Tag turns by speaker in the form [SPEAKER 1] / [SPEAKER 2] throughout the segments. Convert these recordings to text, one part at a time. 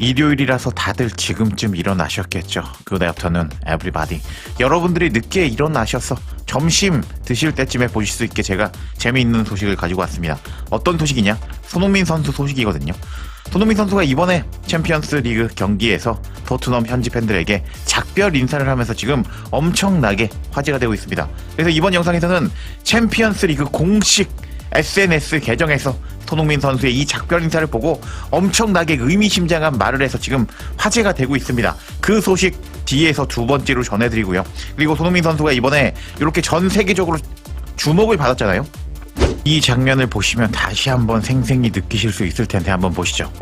[SPEAKER 1] 일요일이라서 다들 지금쯤 일어나셨겠죠. good afternoon, everybody. 여러분들이 늦게 일어나셔서 점심 드실 때쯤에 보실 수 있게 제가 재미있는 소식을 가지고 왔습니다. 어떤 소식이냐? 손흥민 선수 소식이거든요. 손흥민 선수가 이번에 챔피언스 리그 경기에서 토트넘 현지 팬들에게 작별 인사를 하면서 지금 엄청나게 화제가 되고 있습니다. 그래서 이번 영상에서는 챔피언스 리그 공식 SNS 계정에서 손흥민 선수의 이 작별 인사를 보고 엄청나게 의미심장한 말을 해서 지금 화제가 되고 있습니다. 그 소식 뒤에서 두 번째로 전해드리고요. 그리고 손흥민 선수가 이번에 이렇게 전 세계적으로 주목을 받았잖아요. 이 장면을 보시면 다시 한번 생생히 느끼실 수 있을 텐데 한번 보시죠.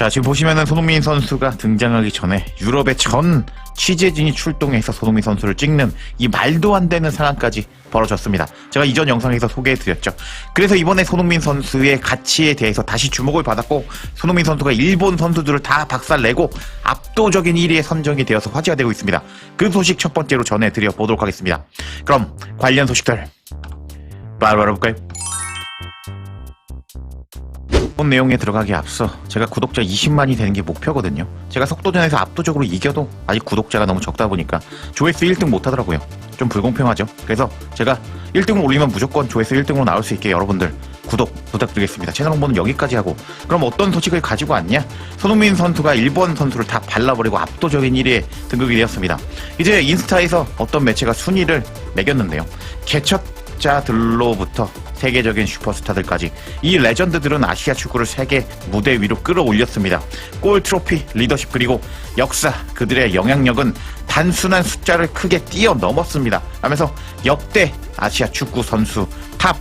[SPEAKER 1] 자, 지금 보시면은 손흥민 선수가 등장하기 전에 유럽의 전 취재진이 출동해서 손흥민 선수를 찍는 이 말도 안 되는 상황까지 벌어졌습니다. 제가 이전 영상에서 소개해드렸죠. 그래서 이번에 손흥민 선수의 가치에 대해서 다시 주목을 받았고, 손흥민 선수가 일본 선수들을 다 박살내고 압도적인 1위에 선정이 되어서 화제가 되고 있습니다. 그 소식 첫 번째로 전해드려 보도록 하겠습니다. 그럼 관련 소식들 바로 알아볼까요? 본 내용에 들어가기 앞서 제가 구독자 20만이 되는 게 목표거든요. 제가 속도전에서 압도적으로 이겨도 아직 구독자가 너무 적다 보니까 조회수 1등 못 하더라고요. 좀 불공평하죠. 그래서 제가 1등을 올리면 무조건 조회수 1등으로 나올 수 있게 여러분들 구독 부탁드리겠습니다. 채널 홍보는 여기까지 하고 그럼 어떤 소식을 가지고 왔냐? 손흥민 선수가 일본 선수를 다 발라버리고 압도적인 1위에 등극이 되었습니다. 이제 인스타에서 어떤 매체가 순위를 매겼는데요. 개척자들로부터 세계적인 슈퍼스타들까지 이 레전드들은 아시아 축구를 세계 무대 위로 끌어올렸습니다. 골 트로피, 리더십 그리고 역사 그들의 영향력은 단순한 숫자를 크게 뛰어넘었습니다. 하면서 역대 아시아 축구 선수 탑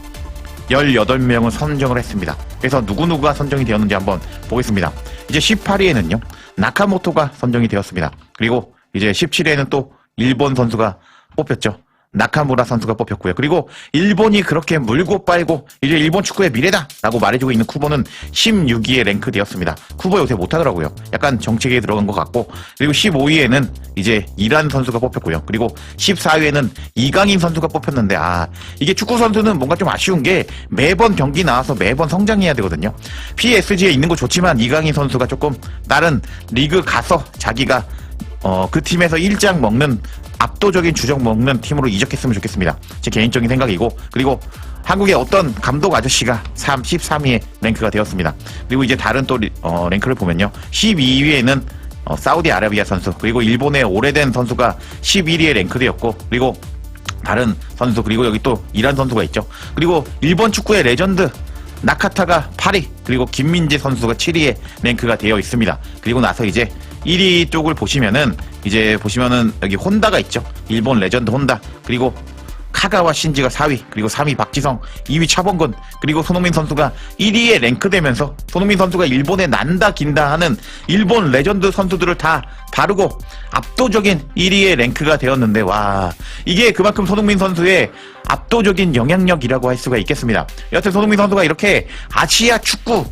[SPEAKER 1] 18명을 선정을 했습니다. 그래서 누구누구가 선정이 되었는지 한번 보겠습니다. 이제 18위에는요, 나카모토가 선정이 되었습니다. 그리고 이제 17위에는 또 일본 선수가 뽑혔죠. 나카무라 선수가 뽑혔고요. 그리고 일본이 그렇게 물고 빨고 이제 일본 축구의 미래다라고 말해주고 있는 쿠보는 16위에 랭크되었습니다. 쿠보 요새 못하더라고요. 약간 정책에 들어간 것 같고 그리고 15위에는 이제 이란 선수가 뽑혔고요. 그리고 14위에는 이강인 선수가 뽑혔는데 아 이게 축구 선수는 뭔가 좀 아쉬운 게 매번 경기 나와서 매번 성장해야 되거든요. PSG에 있는 거 좋지만 이강인 선수가 조금 다른 리그 가서 자기가 어, 그 팀에서 일장 먹는 압도적인 주적 먹는 팀으로 이적했으면 좋겠습니다. 제 개인적인 생각이고 그리고 한국의 어떤 감독 아저씨가 3, 13위에 랭크가 되었습니다. 그리고 이제 다른 또 리- 어, 랭크를 보면요. 12위에는 어, 사우디아라비아 선수 그리고 일본의 오래된 선수가 11위에 랭크되었고 그리고 다른 선수 그리고 여기 또 이란 선수가 있죠. 그리고 일본 축구의 레전드 나카타가 8위 그리고 김민재 선수가 7위에 랭크가 되어 있습니다. 그리고 나서 이제 1위 쪽을 보시면은 이제 보시면은 여기 혼다가 있죠. 일본 레전드 혼다 그리고 카가와 신지가 4위, 그리고 3위 박지성, 2위 차범근, 그리고 손흥민 선수가 1위에 랭크되면서 손흥민 선수가 일본에 난다 긴다 하는 일본 레전드 선수들을 다 다루고 압도적인 1위에 랭크가 되었는데 와 이게 그만큼 손흥민 선수의 압도적인 영향력이라고 할 수가 있겠습니다. 여하튼 손흥민 선수가 이렇게 아시아 축구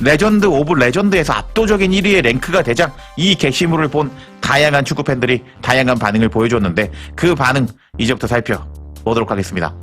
[SPEAKER 1] 레전드 오브 레전드에서 압도적인 1위의 랭크가 되자 이 게시물을 본 다양한 축구 팬들이 다양한 반응을 보여줬는데 그 반응 이제부터 살펴보도록 하겠습니다.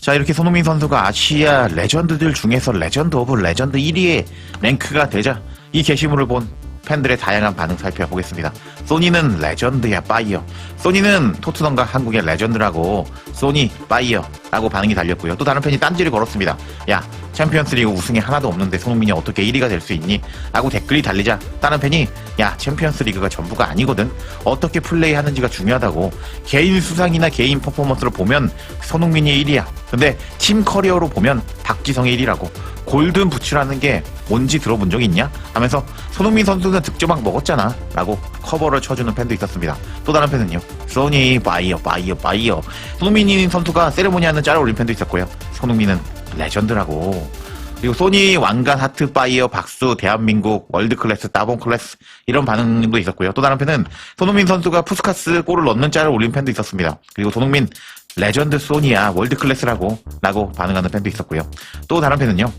[SPEAKER 1] 자 이렇게 손흥민 선수가 아시아 레전드들 중에서 레전드 오브 레전드 1위의 랭크가 되자 이 게시물을 본 팬들의 다양한 반응 살펴보겠습니다. 소니는 레전드야 빠이어. 소니는 토트넘과 한국의 레전드라고 소니 빠이어라고 반응이 달렸고요. 또 다른 팬이 딴지를 걸었습니다. 야 챔피언스리그 우승이 하나도 없는데 손흥민이 어떻게 1위가 될 수 있니? 라고 댓글이 달리자 다른 팬이 야 챔피언스리그가 전부가 아니거든. 어떻게 플레이하는지가 중요하다고. 개인 수상이나 개인 퍼포먼스로 보면 손흥민이 1위야. 근데 팀 커리어로 보면 박지성이 1위라고. 골든 부츠라는 게 뭔지 들어본 적 있냐? 하면서 손흥민 선수는 득점왕 먹었잖아. 라고 커버를 쳐주는 팬도 있었습니다. 또 다른 팬은요. 소니 바이어 바이어 바이어. 손흥민 선수가 세레모니 하는 짤을 올린 팬도 있었고요. 손흥민은 레전드라고. 그리고 소니 왕관 하트 파이어 박수 대한민국 월드 클래스 따봉 클래스 이런 반응도 있었고요. 또 다른 팬은 손흥민 선수가 푸스카스 골을 넣는 짤을 올린 팬도 있었습니다. 그리고 손흥민 레전드 소니야 월드 클래스라고 라고 반응하는 팬도 있었고요. 또 다른 팬은요.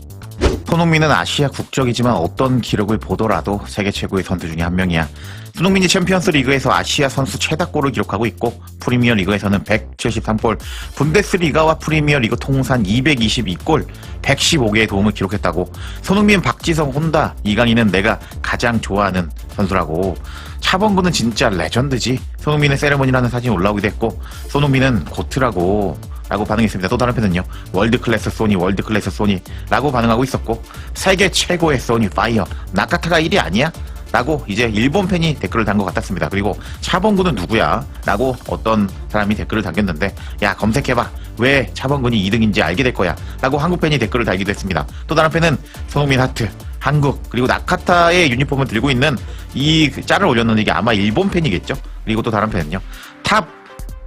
[SPEAKER 1] 손흥민은 아시아 국적이지만 어떤 기록을 보더라도 세계 최고의 선수 중에 한 명이야. 손흥민이 챔피언스 리그에서 아시아 선수 최다골을 기록하고 있고 프리미어 리그에서는 173골, 분데스리가와 프리미어 리그 통산 222골, 115개의 도움을 기록했다고. 손흥민, 박지성, 혼다, 이강인은 내가 가장 좋아하는 선수라고. 차범근은 진짜 레전드지. 손흥민의 세레머니라는 사진이 올라오기도 했고 손흥민은 고트라고 라고 반응했습니다. 또 다른 편은요. 월드 클래스 소니, 월드 클래스 소니 라고 반응하고 있었고 세계 최고의 소니 파이어 나카타가 1위 아니야? 라고 이제 일본 팬이 댓글을 단 것 같았습니다. 그리고 차범근은 누구야? 라고 어떤 사람이 댓글을 달겼는데 야 검색해봐. 왜 차범근이 2등인지 알게 될 거야. 라고 한국 팬이 댓글을 달기도 했습니다. 또 다른 팬은 손흥민 하트, 한국 그리고 나카타의 유니폼을 들고 있는 이 짤을 올렸는데 이게 아마 일본 팬이겠죠. 그리고 또 다른 팬은요. 탑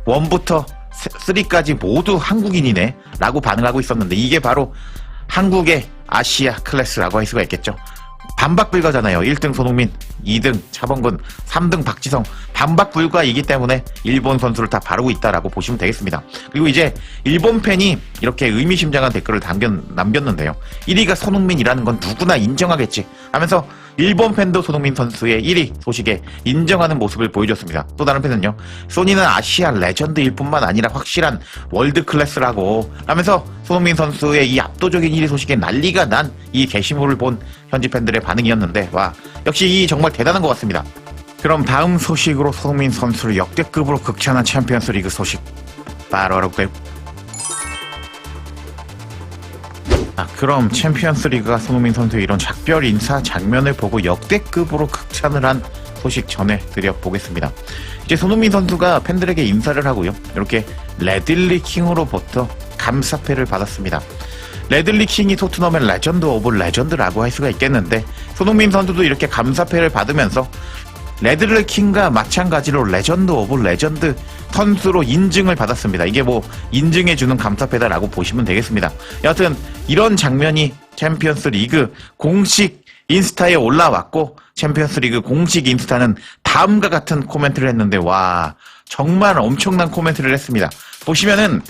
[SPEAKER 1] 1부터 3까지 모두 한국인이네 라고 반응하고 있었는데 이게 바로 한국의 아시아 클래스라고 할 수가 있겠죠. 반박 불가잖아요. 1등 손흥민, 2등 차범근, 3등 박지성. 반박 불가이기 때문에 일본 선수를 다 바르고 있다라고 보시면 되겠습니다. 그리고 이제 일본 팬이 이렇게 의미심장한 댓글을 남겼, 남겼는데요. 1위가 손흥민이라는 건 누구나 인정하겠지 하면서 일본 팬도 손흥민 선수의 1위 소식에 인정하는 모습을 보여줬습니다. 또 다른 팬은요. 소니는 아시아 레전드일 뿐만 아니라 확실한 월드 클래스라고 하면서 손흥민 선수의 이 압도적인 1위 소식에 난리가 난 이 게시물을 본 현지 팬들의 반응이었는데 와 역시 이 정말 대단한 것 같습니다. 그럼 다음 소식으로 손흥민 선수를 역대급으로 극찬한 챔피언스 리그 소식 바로 알아볼까요? 아, 그럼 챔피언스 리그가 손흥민 선수의 이런 작별 인사 장면을 보고 역대급으로 극찬을 한 소식 전해드려 보겠습니다. 이제 손흥민 선수가 팬들에게 인사를 하고요. 이렇게 레들리 킹으로부터 감사패를 받았습니다. 레들리 킹이 토트넘의 레전드 오브 레전드라고 할 수가 있겠는데 손흥민 선수도 이렇게 감사패를 받으면서 레들리 킹과 마찬가지로 레전드 오브 레전드 선수로 인증을 받았습니다. 이게 뭐 인증해주는 감사패다라고 보시면 되겠습니다. 여하튼 이런 장면이 챔피언스 리그 공식 인스타에 올라왔고 챔피언스 리그 공식 인스타는 다음과 같은 코멘트를 했는데 와 정말 엄청난 코멘트를 했습니다. 보시면은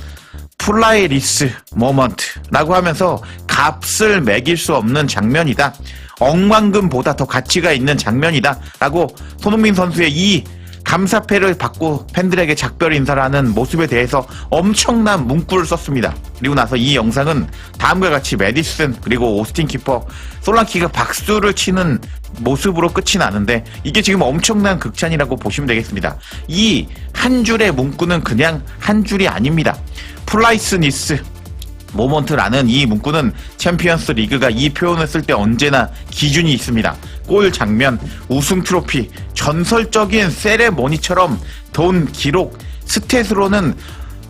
[SPEAKER 1] 플라이리스 모먼트라고 하면서 값을 매길 수 없는 장면이다. 억만금보다 더 가치가 있는 장면이다. 라고 손흥민 선수의 이 감사패를 받고 팬들에게 작별 인사를 하는 모습에 대해서 엄청난 문구를 썼습니다. 그리고 나서 이 영상은 다음과 같이 메디슨 그리고 오스틴 키퍼 솔랑키가 박수를 치는 모습으로 끝이 나는데 이게 지금 엄청난 극찬이라고 보시면 되겠습니다. 이 한 줄의 문구는 그냥 한 줄이 아닙니다. 플라이스니스 모먼트라는 이 문구는 챔피언스 리그가 이 표현을 쓸 때 언제나 기준이 있습니다. 골 장면, 우승 트로피, 전설적인 세레모니처럼 돈, 기록, 스탯으로는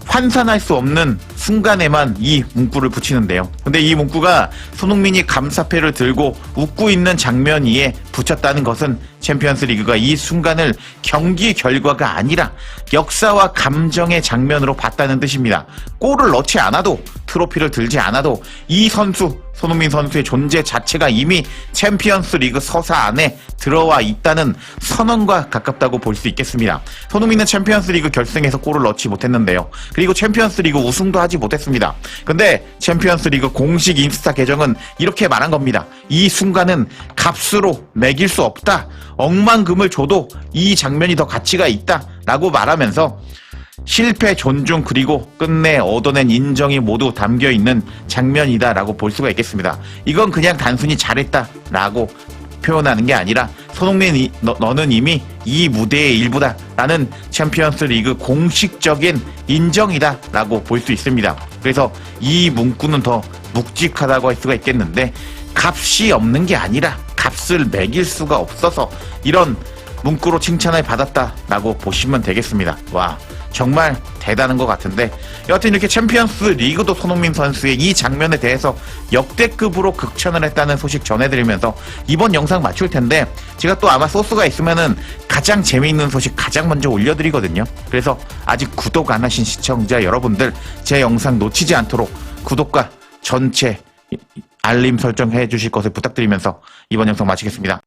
[SPEAKER 1] 환산할 수 없는 순간에만 이 문구를 붙이는데요. 근데 이 문구가 손흥민이 감사패를 들고 웃고 있는 장면 위에 붙였다는 것은 챔피언스 리그가 이 순간을 경기 결과가 아니라 역사와 감정의 장면으로 봤다는 뜻입니다. 골을 넣지 않아도 트로피를 들지 않아도 이 선수 손흥민 선수의 존재 자체가 이미 챔피언스 리그 서사 안에 들어와 있다는 선언과 가깝다고 볼 수 있겠습니다. 손흥민은 챔피언스 리그 결승에서 골을 넣지 못했는데요. 그리고 챔피언스 리그 우승도 하지 못했습니다. 근데 챔피언스 리그 공식 인스타 계정은 이렇게 말한 겁니다. 이 순간은 값으로 매길 수 없다. 억만금을 줘도 이 장면이 더 가치가 있다. 라고 말하면서 실패 존중 그리고 끝내 얻어낸 인정이 모두 담겨 있는 장면이다라고 볼 수가 있겠습니다. 이건 그냥 단순히 잘했다라고 표현하는 게 아니라 손흥민 너, 너는 이미 이 무대의 일부다라는 챔피언스 리그 공식적인 인정이다라고 볼 수 있습니다. 그래서 이 문구는 더 묵직하다고 할 수가 있겠는데 값이 없는 게 아니라 값을 매길 수가 없어서 이런 문구로 칭찬을 받았다라고 보시면 되겠습니다. 와. 정말 대단한 것 같은데 여하튼 이렇게 챔피언스 리그도 손흥민 선수의 이 장면에 대해서 역대급으로 극찬을 했다는 소식 전해드리면서 이번 영상 맞출 텐데 제가 또 아마 소스가 있으면은 가장 재미있는 소식 가장 먼저 올려드리거든요 그래서 아직 구독 안 하신 시청자 여러분들 제 영상 놓치지 않도록 구독과 전체 알림 설정해 주실 것을 부탁드리면서 이번 영상 마치겠습니다